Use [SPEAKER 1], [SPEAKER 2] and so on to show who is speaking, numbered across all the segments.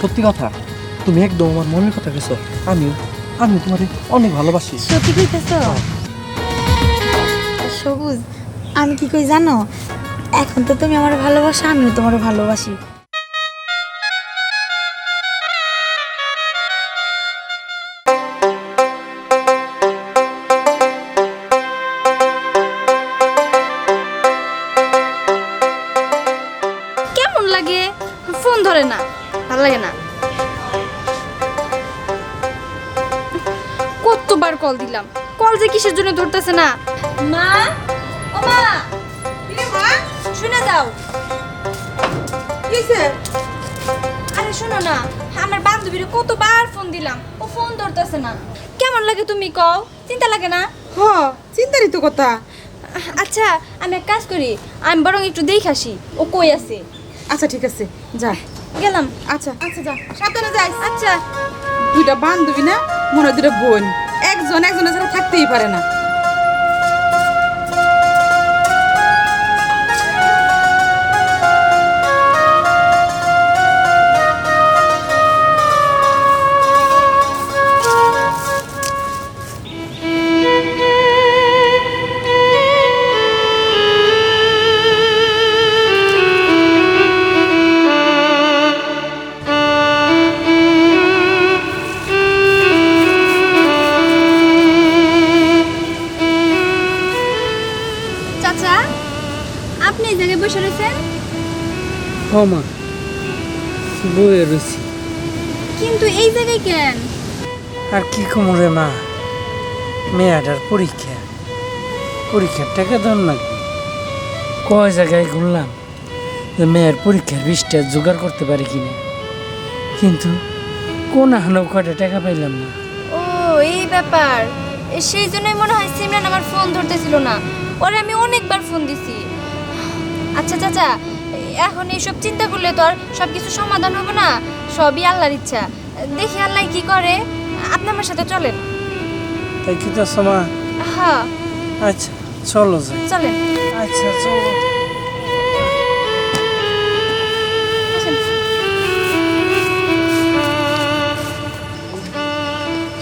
[SPEAKER 1] সত্যি কথা তুমি একদম আমার মনের কথা গেছো আমিও আমি তোমার অনেক ভালোবাসি।
[SPEAKER 2] সত্যি কইতেছ? সবুজ আমি কি কই জানো? এখন তো তুমি আমার ভালোবাসা আমিও তোমার ভালোবাসি।
[SPEAKER 3] কতবার কল দিলাম। কল যে কিসের জন্য ধরতেছে না? মা ও মা। মা শুনে যাও আরে শোনো না আমার বান্ধবীর কতবার ফোন দিলাম ও ফোন ধরতেছে না। কেমন লাগে তুমি কও? চিন্তা লাগে না?
[SPEAKER 4] হ চিন্তারই তো কথা।
[SPEAKER 3] আচ্ছা আমি এক কাজ করি আমি বরং একটু দেখে আসি ও কই আছে?
[SPEAKER 4] আচ্ছা ঠিক আছে যা।
[SPEAKER 3] গেলাম।
[SPEAKER 4] আচ্ছা। আচ্ছা যা। সাবধানে যাই।
[SPEAKER 3] আচ্ছা।
[SPEAKER 4] দুইটা বান্ধবী না মনে দুইটা বোন। একজন একজনের ছাড়া থাকতেই পারে না।
[SPEAKER 3] জায়গায় বসে রয়েছেন?
[SPEAKER 5] ও মা বয়ে রয়েছি।
[SPEAKER 3] কিন্তু এই জায়গায় কেন?
[SPEAKER 5] আর কি কমরে মা মেয়েটার পরীক্ষা। পরীক্ষার টাকা ধর লাগবে। কয় জায়গায় ঘুরলাম যে মেয়ের পরীক্ষার বিষটা জোগাড় করতে পারি কিনা। কিন্তু কোন হানো কয়টা টাকা পাইলাম না।
[SPEAKER 3] ও এই ব্যাপার। সেই জন্যই মনে হয় সিমরান আমার ফোন ধরতেছিল না। ওরে আমি অনেকবার ফোন দিছি। আচ্ছা চাচা এখন এইসব চিন্তা করলে তো আর সব কিছু সমাধান হবে না। সবই আল্লাহর ইচ্ছা। দেখি আল্লাহ কি করে। আপনি আমার সাথে চলেন।
[SPEAKER 5] তাই কি তো মা?
[SPEAKER 3] হ্যাঁ।
[SPEAKER 5] আচ্ছা চলো যাই।
[SPEAKER 3] চলেন।
[SPEAKER 5] আচ্ছা চলো।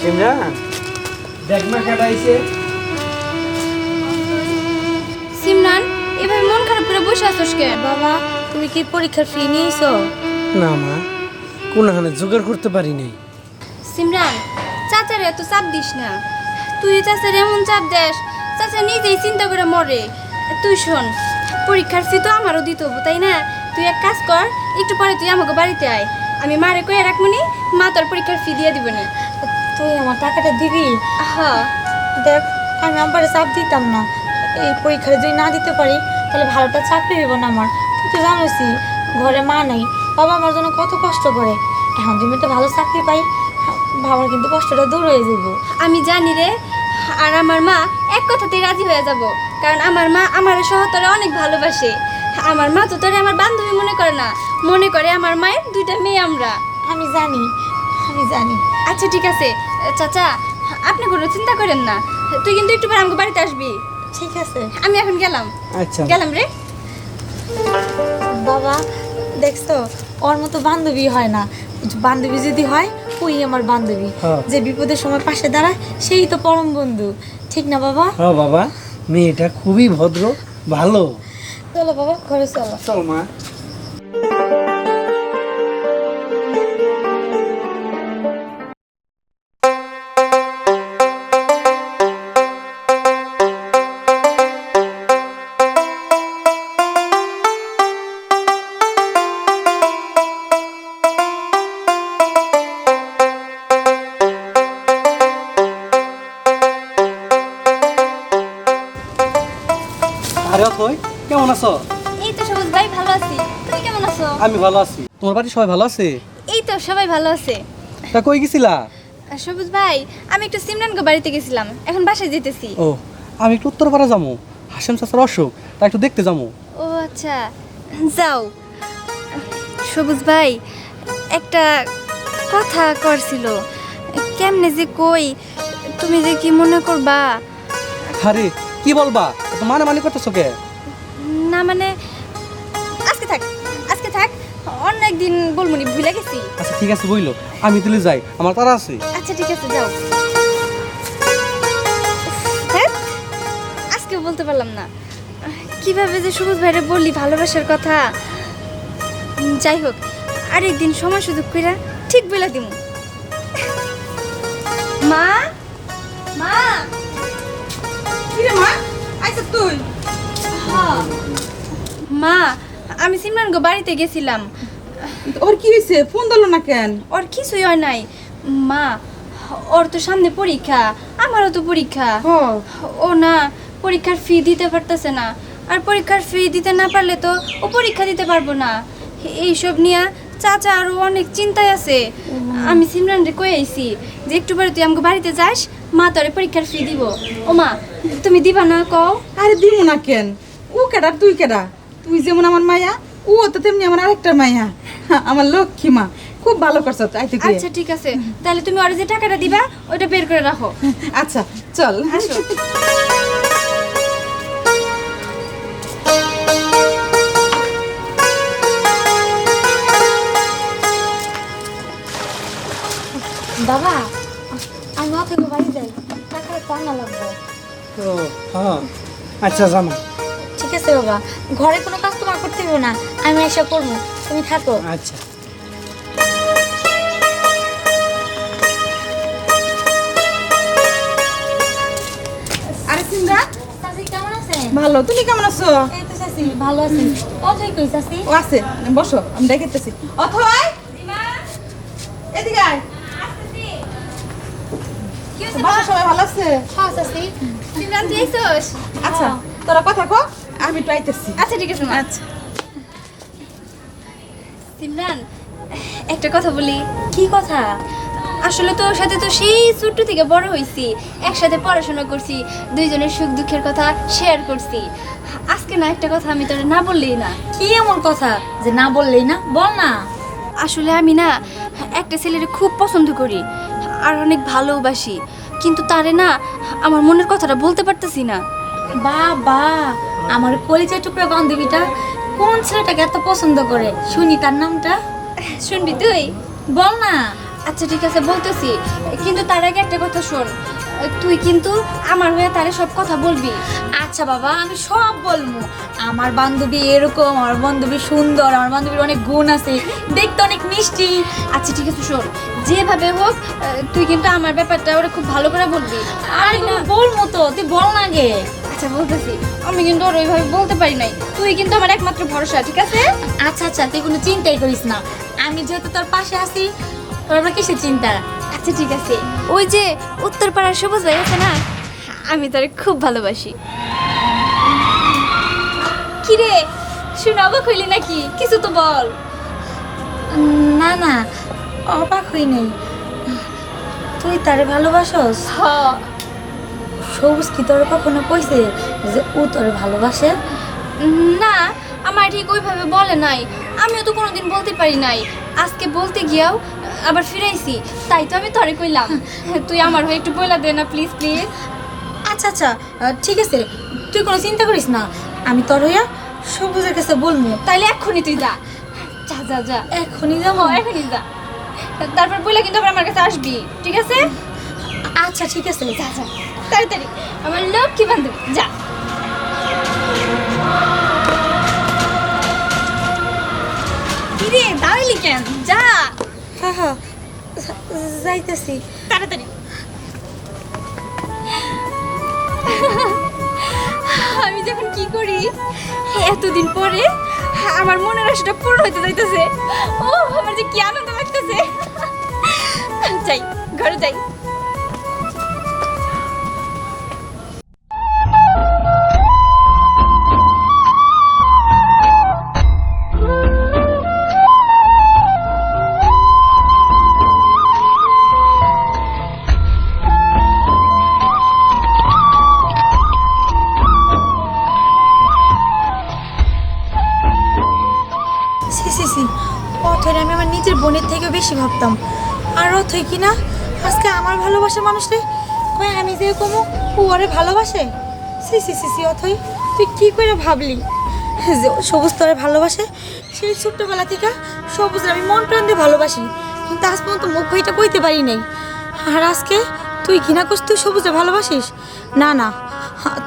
[SPEAKER 5] সিমরান দেখ কাটাইছে
[SPEAKER 3] সিমরান এভাবে খারাপ করে বসে আছোস কেন
[SPEAKER 2] বাবা? তুমি কি পরীক্ষার ফি নিয়েছো?
[SPEAKER 5] না মা। কোন হানে জোগাড় করতে পারি নাই।
[SPEAKER 3] সিমরান চাচার এত চাপ দিস না। তুই চাচার এমন চাপ দেস চাচা নিজেই চিন্তা করে মরে। তুই শোন পরীক্ষার ফি তো আমারও দিতে হব তাই না? তুই এক কাজ কর একটু পরে তুই আমাকে বাড়িতে আয়। আমি মারে কয়ে রাখবনি মা তোর পরীক্ষার ফি দিয়ে দিব না।
[SPEAKER 2] তুই আমার টাকাটা দিবি?
[SPEAKER 3] হ্যাঁ
[SPEAKER 2] দেখ আমি আমার চাপ দিতাম না। এই পরীক্ষায় যদি না দিতে পারি তাহলে ভালোটা চাকরি হইব না আমার? তুই তো জানোসই ঘরে মা নাই বাবা আমার জন্য কত কষ্ট করে। এখন তুমি তো ভালো চাকরি পাই বাবার কিন্তু কষ্টটা দূর হয়ে যাব
[SPEAKER 3] আমি জানি রে আর আমার মা এক কথাতেই রাজি হয়ে যাব কারণ আমার মা আমার সহতরে অনেক ভালোবাসে। আমার মা তো তোরে আমার বান্ধবী মনে করে না মনে করে আমার মায়ের দুইটা মেয়ে আমরা।
[SPEAKER 2] আমি জানি আমি জানি।
[SPEAKER 3] আচ্ছা ঠিক আছে। চাচা আপনি কোনো চিন্তা করেন না তুই কিন্তু একটু পর আমাকে বাড়িতে আসবি।
[SPEAKER 2] ঠিক আছে
[SPEAKER 3] আমি এখন গেলাম।
[SPEAKER 5] আচ্ছা।
[SPEAKER 3] গেলাম রে।
[SPEAKER 2] বাবা দেখছ ওর মতো বান্ধবী হয় না। বান্ধবী যদি হয় ওই আমার বান্ধবী।
[SPEAKER 5] হ্যাঁ।
[SPEAKER 2] যে বিপদের সময় পাশে দাঁড়ায় সেই তো পরম বন্ধু। ঠিক না বাবা?
[SPEAKER 5] হ্যাঁ বাবা মেয়েটা খুবই ভদ্র ভালো।
[SPEAKER 2] চলো বাবা ঘরে চলো।
[SPEAKER 5] চল মা।
[SPEAKER 1] আরে অথই কেমন আছো?
[SPEAKER 3] এই তো সবুজ ভাই ভালো আছি। তুই কেমন আছো?
[SPEAKER 1] আমি ভালো আছি। তোমার বাড়ি সবাই ভালো আছে?
[SPEAKER 3] এই তো সবাই ভালো আছে।
[SPEAKER 1] তা কই গেছিলা?
[SPEAKER 3] সবুজ ভাই আমি একটু সিমরানকে বাড়িতে গেছিলাম। এখন বাসায় যেতেছি।
[SPEAKER 1] ও আমি একটু উত্তরপাড়া যাব হাসেম চাচার অসুখ তা একটু দেখতে যাব
[SPEAKER 3] ও আচ্ছা। যাও। সবুজ ভাই একটা কথা করছিল। কেমনে যে কই তুমি যে কি মনে করবা?
[SPEAKER 1] আরে কি বলবা? তো মানে মানে করতেছো কে?
[SPEAKER 3] না মানে আজকে থাক আজকে থাক অন্য আরেকদিন বলমুনি ভুলে গেছি।
[SPEAKER 1] আচ্ছা ঠিক আছে বইলো। আমি তুলে যাই আমার তারা আছে।
[SPEAKER 3] আচ্ছা ঠিক আছে যাও। ধ্যাৎ, আজকে বলতে পারলাম না। কীভাবে যে সবুজ ভাইরে বললি ভালোবাসার কথা। যাই হোক আরেকদিন সময় সুযোগ কইরা ঠিক বলে দিমু। মা মা!
[SPEAKER 4] মা
[SPEAKER 3] আমি সিমরান গো বাড়িতে গেছিলাম।
[SPEAKER 4] ওর কি হয়েছে? ফোন দিল না কেন?
[SPEAKER 3] ওর কিছুই হয় নাই। মা ওর তো সামনে পরীক্ষা আমারও তো পরীক্ষা। ও না পরীক্ষার ফি দিতে পারতেছে না। আর পরীক্ষার ফি দিতে না পারলে তো ও পরীক্ষা দিতে পারব না। এইসব নিয়ে চাচা আরও অনেক চিন্তায় আছে। আমি সিমরান রে কয়ে আইছি যে একটু পরে তুই আমাকে বাড়িতে যাস মা তোরে পরীক্ষার ফি দিব। ও মা তুমি দিবা না কও?
[SPEAKER 4] আরে দিব না কেন? ও কেডা তুই কেডা তুই যেমন আমার মায়া ও তো তেমনি আমার আরেকটা মায়া। আমার লক্ষ্মী মা। খুব ভালো করছ আইতে করে
[SPEAKER 3] আচ্ছা ঠিক আছে। তাহলে তুমি ওর যে টাকাটা দিবা ওটা বের করে রাখো।
[SPEAKER 4] আচ্ছা চল।
[SPEAKER 3] আসো।
[SPEAKER 2] বাবা আমি অথেকে বাড়ি যাই। টাকার পান্না লাগবো।
[SPEAKER 5] ও হ্যাঁ। আচ্ছা জামা
[SPEAKER 2] ঠিক আছে বাবা। ঘরে কোনো কাজ তোমার করতে হবে না। আমি এসে করব তুমি থাকো।
[SPEAKER 5] আচ্ছা।
[SPEAKER 4] আরে সিন্দা
[SPEAKER 2] চাচি কেমন আছেন?
[SPEAKER 4] ভালো তুমি কেমন আছো?
[SPEAKER 2] এই তো চাচি ভালো আছি। অথই কই চাচি?
[SPEAKER 4] ও আছে বসো আমি এদিকে আয়। বাসা সবাই ভালো আছে?
[SPEAKER 2] হ্যাঁ চাচি।
[SPEAKER 3] সিমরান তুই
[SPEAKER 4] আচ্ছা তোরা কথা কো। আমি একটু আইতেছি
[SPEAKER 3] আচ্ছা ঠিক আছে
[SPEAKER 4] আচ্ছা।
[SPEAKER 3] সিমরান একটা কথা বলি।
[SPEAKER 2] কি কথা?
[SPEAKER 3] আসলে তো ওর সাথে তো সেই ছোট্ট থেকে বড় হয়েছি একসাথে পড়াশোনা করছি দুইজনের সুখ দুঃখের কথা শেয়ার করছি। আজকে না একটা কথা আমি তোর না বললেই না।
[SPEAKER 2] কি এমন কথা? যে না বললেই না বল না।
[SPEAKER 3] আসলে আমি না একটা ছেলের খুব পছন্দ করি আর অনেক ভালোবাসি। কিন্তু তারে না আমার মনের কথাটা বলতে পারতেছি না।
[SPEAKER 2] বাবা! আমার কলিজা টুকরা বান্ধবীটা কোন ছেলেটাকে এত পছন্দ করে? শুনি তার নামটা।
[SPEAKER 3] শুনবি তুই?
[SPEAKER 2] বল না।
[SPEAKER 3] আচ্ছা ঠিক আছে, বলতেছি। কিন্তু তার আগে একটা কথা শোন। তুই কিন্তু আমার হয়ে তারে সব কথা বলবি।
[SPEAKER 2] আচ্ছা বাবা আমি সব বলব। আমার বান্ধবী এরকম আমার বান্ধবী সুন্দর আমার বান্ধবীর অনেক গুণ আছে দেখতে অনেক মিষ্টি।
[SPEAKER 3] আচ্ছা ঠিক আছে শোন। যেভাবে হোক তুই কিন্তু আমার ব্যাপারটা ওরা খুব ভালো করে বলবি।
[SPEAKER 2] আর বলব তো তুই বল না গে
[SPEAKER 3] আচ্ছা বলতেছি। আমি কিন্তু ওর ওইভাবে বলতে পারি নাই। তুই কিন্তু আমার একমাত্র ভরসা ঠিক আছে?
[SPEAKER 2] আচ্ছা আচ্ছা তুই কোনো চিন্তাই করিস না। আমি যেহেতু তোর পাশে আছি তোর আবার কিসের চিন্তা?
[SPEAKER 3] আচ্ছা ঠিক আছে। ওই যে উত্তরপাড়ার সবুজ ভাই আছে না? আমি তারে খুব ভালোবাসি। কিরে শুনে অবাক হইলি নাকি? কিছু তো বল।
[SPEAKER 2] না না অবাক হই নাই। তুই তারে ভালোবাসস?
[SPEAKER 3] হ।
[SPEAKER 2] সবুজ কি তোর কখনো কইছে যে ও তোরে ভালোবাসে?
[SPEAKER 3] না আমার ঠিক ওইভাবে বলে নাই। আমিও তো কোনোদিন বলতে পারি নাই। আজকে বলতে গিয়াও আবার ফিরাইছি। তাই তো আমি তরে কইলাম। তুই আমার হয়ে একটু বইলা দে না প্লিজ প্লিজ
[SPEAKER 2] আচ্ছা আচ্ছা ঠিক আছে। তুই কোনো চিন্তা করিস না। আমি তোর হইয়া সবুজের কাছে বলব
[SPEAKER 3] তাইলে এক্ষুনি তুই যা। যা যা যা।
[SPEAKER 2] এখনই
[SPEAKER 3] যা এখনই যা। তারপর বইলা কিন্তু আবার আমার কাছে আসবি। ঠিক আছে?
[SPEAKER 2] আচ্ছা ঠিক আছে।
[SPEAKER 3] যা যা। তাড়াতাড়ি। আমার লক্ষ্মী বান্ধবী যা। কিরে দাঁড়ালি কেন? যা।
[SPEAKER 2] হ্যাঁ হ্যাঁ। যাইতেছি।
[SPEAKER 3] তাড়াতাড়ি। আমি যখন কি করি এতদিন পরে আমার মনের আশাটা পূর্ণ হইতে যাইতেছে। ও আমার যে কি আনন্দ লাগতেছে। যাই ঘরে যাই।
[SPEAKER 2] সি অথয় আমি আমার নিজের বোনের থেকেও বেশি ভাবতাম। আর অথয় কি না আজকে আমার ভালোবাসা মানুষরে কয়, আমি যে কমু, ও ভালোবাসে? সি সি সি সি অথয় তুই কি করে ভাবলি? যে সবুজ তোরে ভালোবাসে? সেই ছোট্টবেলা থেকে সবুজ আমি মন প্রাণ দিয়ে ভালোবাসি। কিন্তু আজ পর্যন্ত মুখ এটা কইতে পারি নাই। আর আজকে তুই ঘৃণা করছিস তুই সবুজে ভালোবাসিস? না না।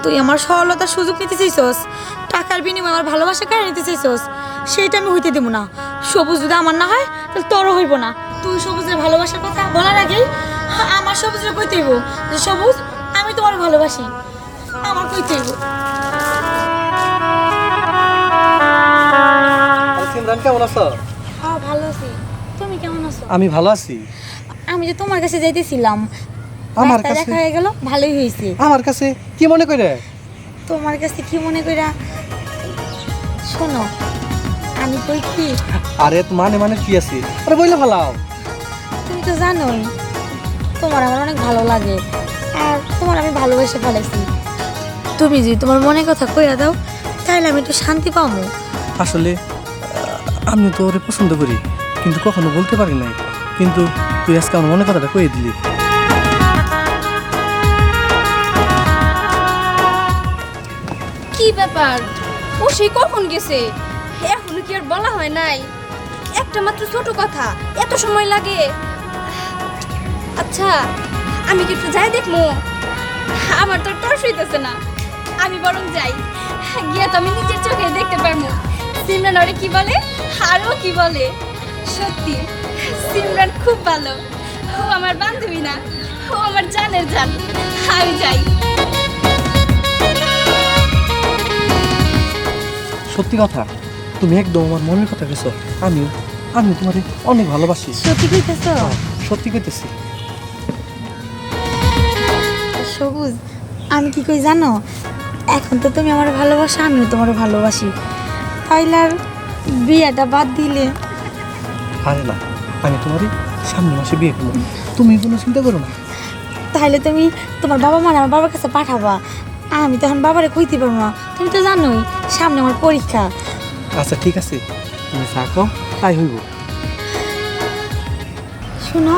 [SPEAKER 2] তুই আমার সরলতার সুযোগ নিতে চাইছস। টাকার বিনিময়ে আমার ভালোবাসা কেড়ে নিতে চাইছস। সেইটা আমি হইতে দেবো না। সবুজ যদি আমার না হয় তাহলে তোরও হইব না। তুই সবুজের ভালোবাসার কথা বলার আগেই আমার সবুজের কইতে হইব যে সবুজ আমি তোমার ভালোবাসি। আমার কইতে হইব।
[SPEAKER 1] সিমরান কেমন আছো?
[SPEAKER 2] হ্যাঁ ভালো আছি। তুমি কেমন আছো?
[SPEAKER 1] আমি ভালো আছি।
[SPEAKER 2] আমি যে তোমার কাছে যাইতেছিলাম
[SPEAKER 1] আমার কাছে?
[SPEAKER 2] দেখা হয়ে গেল ভালোই হয়েছে।
[SPEAKER 1] আমার কাছে? কি মনে করে
[SPEAKER 2] তোমার কাছে কি মনে কইরা? শোনো আমি কই কি?
[SPEAKER 1] আরে তো মানে মানে কি আছে? আরে বইলে ভালাও
[SPEAKER 2] তুমি তো জানোই তোমার আমার অনেক ভালো লাগে আর তোমার আমি ভালোবেসে ফেলেছি তুমি যদি তোমার মনে কথা কইরা দাও তাহলে আমি একটু শান্তি পাবো
[SPEAKER 1] আসলে আমি তো ওরে পছন্দ করি কিন্তু কখনো বলতে পারি নাই। কিন্তু তুই আজকে আমার মনে কথাটা কয়ে দিলি।
[SPEAKER 3] কি ব্যাপার? ও সে কখন গেছে? কি আর বলা হয় নাই? একটা মাত্র ছোট কথা, এত সময় লাগে। আচ্ছা আমি কি একটু যাই দেখব আমার তো টর্চ হইতেছে না। আমি বরং যাই। গিয়ে তো আমি নিজের চোখে দেখতে পারব সিমরান ওরে কি বলে? আরও কি বলে? সত্যি, সিমরান খুব ভালো। ও আমার বান্ধবী না। ও আমার জানের জান। আমি যাই।
[SPEAKER 1] সত্যি কথা তুমি একদম আমার মনের কথা গেছো আমিও আমি তোমারে অনেক ভালোবাসি।
[SPEAKER 2] সত্যি কইতেছো?
[SPEAKER 1] সত্যি কইতেছি।
[SPEAKER 2] সবুজ আমি কি কই জানো? এখন তো তুমি আমার ভালোবাসা আমিও তোমার ভালোবাসি। তাইলে আর বিয়েটা বাদ দিলে।
[SPEAKER 1] আরে না আমি তোমার সামনে মাসে বিয়ে করব। তুমি কোনো চিন্তা করো না।
[SPEAKER 2] তাহলে তুমি তোমার বাবা মা আমার বাবার কাছে পাঠাবা। আমি তখন বাবারে কইতে পারব না। তুমি তো জানোই সামনে আমার পরীক্ষা।
[SPEAKER 1] আচ্ছা ঠিক আছে। তুমি চা খাও তাই হইব।
[SPEAKER 2] শুনো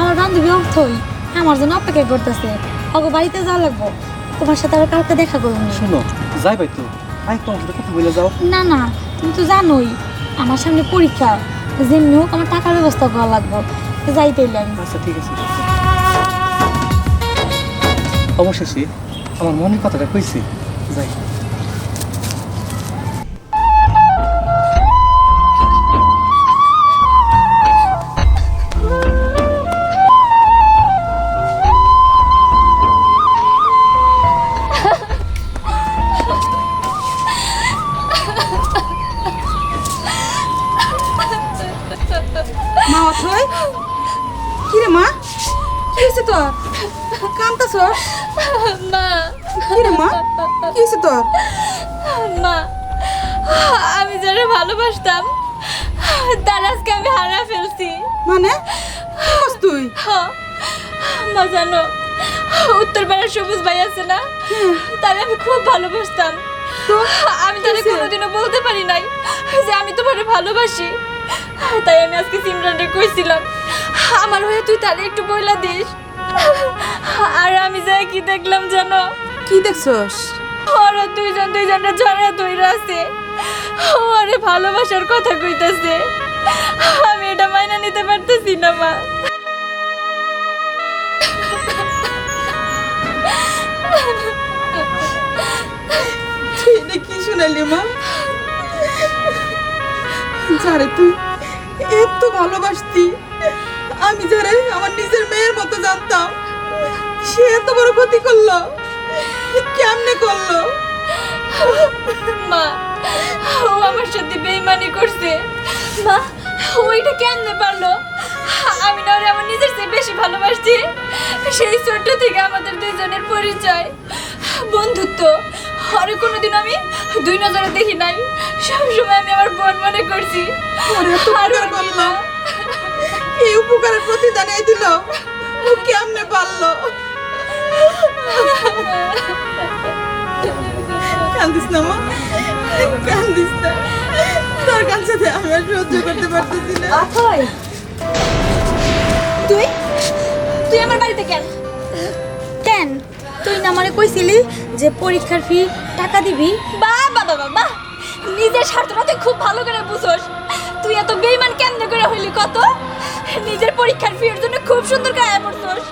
[SPEAKER 2] আমার বান্ধবী অর্থই আমার জন্য অপেক্ষা করতেছে। ওকে বাড়িতে যাওয়া লাগবো। তোমার সাথে আবার কালকে দেখা করব।
[SPEAKER 1] শোনো যাই ভাই তো। আই তোমার সাথে কথা বলে যাও।
[SPEAKER 2] না না তুমি তো জানোই আমার সামনে পরীক্ষা। যেমনি হোক আমার টাকার ব্যবস্থা করা লাগবো। যাইতে আমি।
[SPEAKER 1] আচ্ছা ঠিক আছে। অবশেষে আমার মনের কথাটা কইছি। যাই।
[SPEAKER 4] হয়েছে তোর? কান্তাছস
[SPEAKER 3] মা
[SPEAKER 4] কি রে মা? কি হয়েছে তোর?
[SPEAKER 3] মা আমি যারা ভালোবাসতাম তার আজকে আমি হারা ফেলছি।
[SPEAKER 4] মানে? তুই?
[SPEAKER 3] হ্যাঁ, মা জানো উত্তর পাড়ার সবুজ ভাই আছে না? তার আমি খুব ভালোবাসতাম। আমি তাহলে কোনোদিনও বলতে পারি নাই যে আমি তোমারে ভালোবাসি। তাই আমি আজকে সিমরানরে কইছিলাম আমার হয়ে তুই তাহলে একটু বইলা দিস। আর আমি যাই কি দেখলাম জানো?
[SPEAKER 4] কি দেখছস?
[SPEAKER 3] ওরা দুইজন দুইজনের ঝড়ে দইরা আছে। ওরে ভালোবাসার কথা কইতাছে। আমি এটা মাইনা নিতে পারতেছি না মা।
[SPEAKER 4] এটা কি শুনালি মা? যারে তুই এত ভালোবাসতি। আমি যারে আমার নিজের মেয়ের মতো জানতাম সে এত বড় ক্ষতি করল কেমনে করল?
[SPEAKER 3] মা ও আমার সাথে বেইমানি করছে। মা ওইটা কেমনে পারল? আমি না আমার নিজের চেয়ে বেশি ভালোবাসছি। সেই ছোট্ট থেকে আমাদের দুইজনের পরিচয়। বন্ধুত্ব আরে কোনোদিন আমি দুই নজরে দেখি নাই। সবসময় আমি আমার বোন মনে করছি। আর
[SPEAKER 4] এই উপকারের প্রতিদান এই দিল। ও কেমনে পারল? কান্দিস না, মা। কান্দিস না। তোর কাছে আমি আর সহ্য করতে পারতেছি না।
[SPEAKER 2] অথই
[SPEAKER 3] তুই? তুই আমার বাড়িতে কেন?
[SPEAKER 2] কেন? তুই না আমারে কইছিলি যে পরীক্ষার ফি টাকা দিবি?
[SPEAKER 3] বা বাবা বাবা নিজের স্বার্থটা তুই খুব ভালো করে বুঝোস। তুই তুই এত বেইমান কেমনে করে হইলি কত? নিজের পরীক্ষার ফির জন্য খুব সুন্দর আয়া পড়ছস।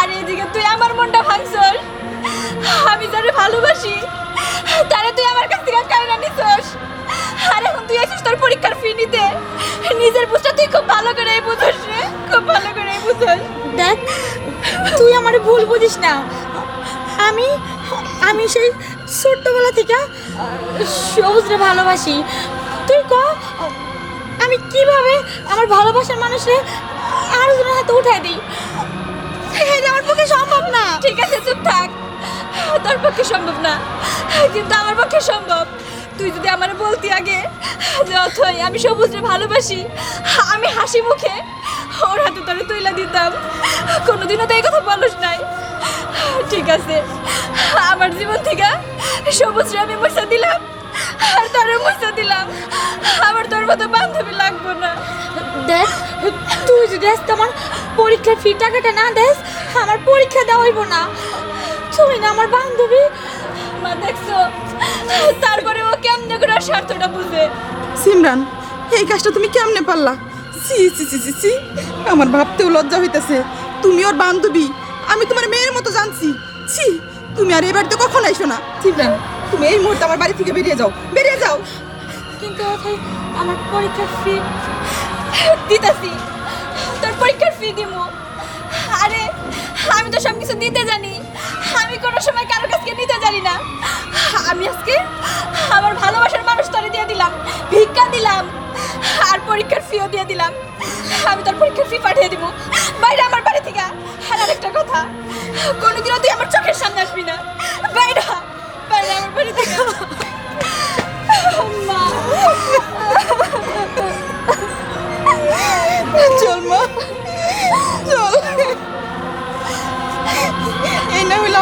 [SPEAKER 3] আর এদিকে তুই আমার মনটা ভাঙছস। আমি যারে ভালোবাসি, তারে তুই আমার কাছ থেকে কায়না নিছস। আর এখন তুই এসেছিস তোর পরীক্ষার ফি নিতে। নিজের বুঝটা তুই খুব ভালো করে বুঝছস রে, খুব ভালো করে বুঝছস
[SPEAKER 2] দেখ, তুই আমার ভুল বুঝিস না। আমি আমি সেই ছোট্টবেলা থেকে সবুজরে ভালোবাসি। তুই ক আমি কীভাবে আমার ভালোবাসার মানুষে আরও জনের হাতে উঠাই দিই? আমার পক্ষে সম্ভব না।
[SPEAKER 3] ঠিক আছে, চুপ থাক। তোর পক্ষে সম্ভব না। কিন্তু আমার পক্ষে সম্ভব। তুই যদি আমার বলতি আগে যে, অথই আমি সবুজরে ভালোবাসি, আমি হাসি মুখে ওর হাতে তোরে তুইলা দিতাম। কোনোদিনও তো এই কথা বলস নাই। ঠিক আছে, আমার জীবন থেকে সবুজরে আমি মশা দিলাম। আর তোরে মশা দিলাম। আমার তোর মতো বান্ধবী লাগবো না।
[SPEAKER 2] দেখ তুই যদি আজকে আমার পরীক্ষার ফি টাকাটা না দেস আমার পরীক্ষা দেওয়া হইব না। তুই না আমার বান্ধবী?
[SPEAKER 3] মা দেখছ? তারপরে ও কেমনে করে স্বার্থটা বুঝে?
[SPEAKER 4] সিমরান এই কাজটা তুমি কেমনে পারলা? সি সি সি সি সি আমার ভাবতেও লজ্জা হইতেছে। তুমি ওর বান্ধবী আমি তোমার মেয়ের মতো জানছি। ছি তুমি আর এবার তো কখন আইসো না। সিমরান তুমি এই মুহূর্তে আমার বাড়ি থেকে বেরিয়ে যাও। বেরিয়ে যাও।
[SPEAKER 2] কিন্তু আমার পরীক্ষার ফি
[SPEAKER 3] দিতাছি। তোর পরীক্ষার ফি দিমু। আরে আমি তো সব কিছু দিতে জানি। আমি কোনো সময় কারোর কাছে নিতে জানি না। আমি আজকে আমার ভালোবাসার মানুষ তোরে দিয়ে দিলাম ভিক্ষা দিলাম আর পরীক্ষার ফিও দিয়ে দিলাম। আমি তোর পরীক্ষার ফি পাঠিয়ে দিব বাইরে আমার বাড়ি থেকে আর আরেকটা কথা। কোনোদিনও তুই আমার চোখের সামনে আসবি না। বাইরে
[SPEAKER 4] চল মা চল এই না হইল।